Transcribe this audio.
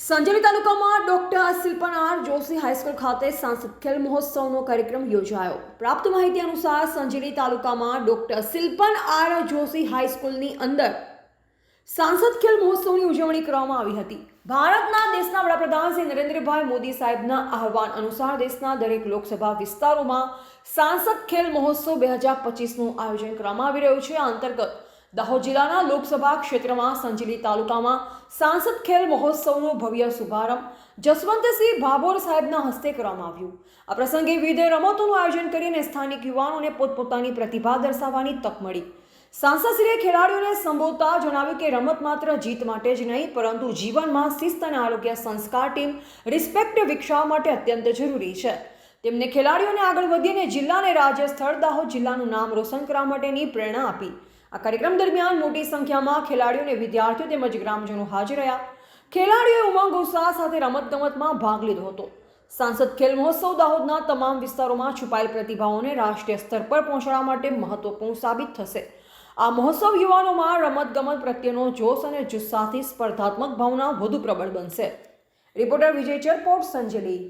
સંજેલી તાલુકામાં doctor શિલ્પનાર Joshi high school ખાતે સાંસદ ખેલ મહોત્સવનો કાર્યક્રમ યોજાયો. પ્રાપ્ત માહિતી અનુસાર સંજેલી તાલુકામાં ડોક્ટર શિલ્પન આર જોશી હાઈસ્કૂલની અંદર સાંસદ ખેલ મહોત્સવની ઉજવણી કરવામાં આવી હતી. ભારતના દેશના વડાપ્રધાન શ્રી નરેન્દ્રભાઈ મોદી સાહેબના આહવાન અનુસાર દેશના દરેક લોકસભા વિસ્તારોમાં સાંસદ ખેલ મહોત્સવ બે હજાર પચીસનું આયોજન કરવામાં આવી રહ્યું છે. આ અંતર્ગત દાહોદ જિલ્લાના લોકસભા ક્ષેત્રમાં સંજેલી તાલુકામાં સાંસદ ખેલ મહોત્સવનો ભવ્ય શુભારંભ જસવંતસિંહ ભાભોર સાહેબના હસ્તે કરવામાં આવ્યું. આ પ્રસંગે વિવિધ રમતોનું આયોજન કરીને સ્થાનિક યુવાનોને પોતપોતાની પ્રતિભા દર્શાવવાની તક મળી. સાંસદશ્રીએ ખેલાડીઓને સંબોધતા જણાવ્યું કે રમત માત્ર જીત માટે જ નહીં, પરંતુ જીવનમાં શિસ્ત અને આરોગ્ય સંસ્કાર ટીમ રિસ્પેક્ટ વિકસાવવા માટે અત્યંત જરૂરી છે. તેમને ખેલાડીઓને આગળ વધીને જિલ્લા અને રાજ્ય સ્થળ દાહોદ જિલ્લાનું નામ રોશન કરવા માટેની પ્રેરણા આપી. આ કાર્યક્રમ દરમિયાન મોટી સંખ્યામાં ખેલાડીઓ અને વિદ્યાર્થીઓ તેમજ ગ્રામજનો હાજર રહ્યા. ખેલાડીઓએ ઉમંગ, ઉત્સાહ સાથે રમતગમતમાં ભાગ લીધો હતો. સાંસદ ખેલ મહોત્સવ દાહોદના તમામ વિસ્તારોમાં છુપાયેલ પ્રતિભાઓને રાષ્ટ્રીય સ્તર પર પહોંચાડવા માટે મહત્વપૂર્ણ સાબિત થશે. આ મહોત્સવ યુવાનોમાં રમતગમત પ્રત્યેનો જોશ અને જુસ્સાથી સ્પર્ધાત્મક ભાવના વધુ પ્રબળ બનશે. રિપોર્ટર વિજય ચરપોટ સંજેલી